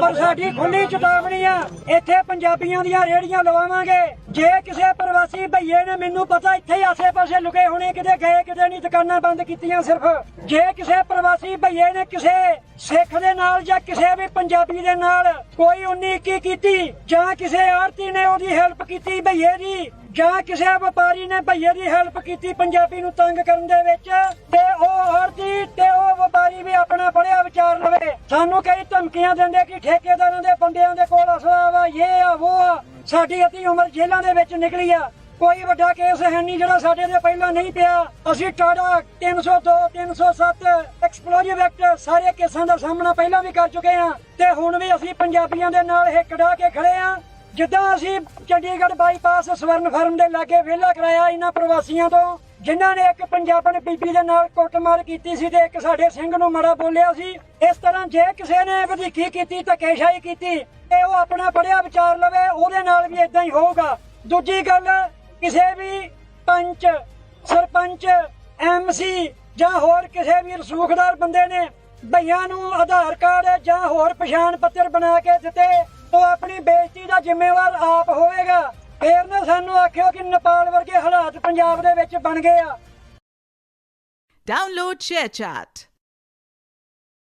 ਪਰ ਸਾਡੀ ਖੁੱਲੀ ਚੇਤਾਵਨੀ ਆ, ਇੱਥੇ ਪੰਜਾਬੀਆਂ ਦੀਆਂ ਰੇੜੀਆਂ ਲਵਾਵਾਂਗੇ। ਜੇ ਕਿਸੇ ਪ੍ਰਵਾਸੀ ਭਈਏ ਨੇ ਮੈਨੂੰ ਪਤਾ ਇੱਥੇ ਆਸੇ-ਪਾਸੇ ਲੁਕੇ ਹੋਣੇ, ਕਿਤੇ ਗਏ, ਕਿਤੇ ਨਹੀਂ, ਦੁਕਾਨਾਂ ਬੰਦ ਕੀਤੀਆਂ ਸਿਰਫ। ਜੇ ਕਿਸੇ ਪ੍ਰਵਾਸੀ ਭਈਏ ਨੇ ਕਿਸੇ ਸਿੱਖ ਦੇ ਨਾਲ ਜਾਂ ਕਿਸੇ ਵੀ ਪੰਜਾਬੀ ਦੇ ਨਾਲ ਕੋਈ ਉਨੀ ਕੀ ਕੀਤੀ, ਜਾਂ ਕਿਸੇ ਆਰਤੀ ਨੇ ਉਹਦੀ ਹੈਲਪ ਕੀਤੀ ਭਈਏ ਦੀ, ਜਾਂ ਕਿਸੇ ਵਪਾਰੀ ਨੇ ਭਈਏ ਦੀ ਹੈਲਪ ਕੀਤੀ ਪੰਜਾਬੀ ਨੂੰ ਤੰਗ ਕਰਨ ਦੇ ਵਿੱਚ, ਤੇ ਸਾਨੂੰ ਕਈ ਧਮਕੀਆਂ ਦਿੰਦੇ ਕਿ ਠੇਕੇਦਾਰਾਂ ਦੇ ਬੰਦਿਆਂ ਦੇ ਕੋਲ ਅਸਲਾ ਵਾ ਇਹ ਆ ਉਹ ਆ। ਸਾਡੀ ਅਤੀ ਉਮਰ ਜੇਲ੍ਹਾਂ ਦੇ ਵਿੱਚ ਨਿਕਲੀ ਆ। ਕੋਈ ਵੱਡਾ ਕੇਸ ਹੈ ਨਹੀਂ ਜਿਹੜਾ ਸਾਡੇ ਦੇ ਪਹਿਲਾਂ ਨਹੀਂ ਪਿਆ। ਅਸੀਂ ਟਾੜਾ 302 307 ਐਕਸਪਲੋਜਿਵ ਐਕਟ ਸਾਰੇ ਕੇਸਾਂ ਦਾ ਸਾਹਮਣਾ ਪਹਿਲਾਂ ਵੀ ਕਰ ਚੁੱਕੇ ਆ ਤੇ ਹੁਣ ਵੀ ਅਸੀਂ ਪੰਜਾਬੀਆਂ ਦੇ ਨਾਲ ਇਹ ਕਢਾ ਕੇ ਖੜੇ ਆ। ਜਿੱਦਾਂ ਅਸੀਂ ਚੰਡੀਗੜ੍ਹ ਬਾਈਪਾਸ ਸਵਰਨ ਫਾਰਮ ਦੇ ਲਾਗੇ ਵਿਹਲਾ ਕਰਾਇਆ ਇਹਨਾਂ ਪ੍ਰਵਾਸੀਆਂ ਤੋਂ ਜਿਨ੍ਹਾਂ ਨੇ ਇੱਕ ਪੰਜਾਬਣ ਬੀਬੀ ਦੇ ਨਾਲ ਕੁੱਟਮਾਰ ਕੀਤੀ ਸੀ ਤੇ ਇੱਕ ਸਾਡੇ ਸਿੰਘ ਨੂੰ ਮਾੜਾ ਬੋਲਿਆ ਸੀ, ਇਸ ਤਰ੍ਹਾਂ ਜੇ ਕਿਸੇ ਨੇ ਵਧੀਕੀ ਕੀਤੀ, ਧੱਕੇਸ਼ਾਹੀ ਕੀਤੀ, ਤੇ ਉਹ ਆਪਣਾ ਪੜਿਆ ਵਿਚਾਰ ਲਵੇ, ਉਹਦੇ ਨਾਲ ਵੀ ਇਦਾਂ ਹੀ ਹੋਊਗਾ। ਦੂਜੀ ਗੱਲ, ਕਿਸੇ ਵੀ ਪੰਚ, ਸਰਪੰਚ ਐਮਸੀ ਜਾਂ ਹੋਰ ਕਿਸੇ ਵੀ ਰਸੂਖਦਾਰ ਬੰਦੇ ਨੇ ਭਈਆਂ ਨੂੰ ਆਧਾਰ ਕਾਰਡ ਜਾਂ ਹੋਰ ਪਛਾਣ ਪੱਤਰ ਬਣਾ ਕੇ ਦਿੱਤੇ, ਉਹ ਆਪਣੀ ਬੇਇੱਜ਼ਤੀ ਦਾ ਜ਼ਿੰਮੇਵਾਰ ਆਪ ਹੋਵੇਗਾ। ਫੇਰ ਨਾ ਸਾਨੂੰ ਆਖਿਓ ਕਿ ਨੇਪਾਲ ਵਰਗੇ ਹਾਲਾਤ ਪੰਜਾਬ ਦੇ ਵਿੱਚ ਬਣ ਗਏ ਆ ਡਾਊਨਲੋਡ ShareChat.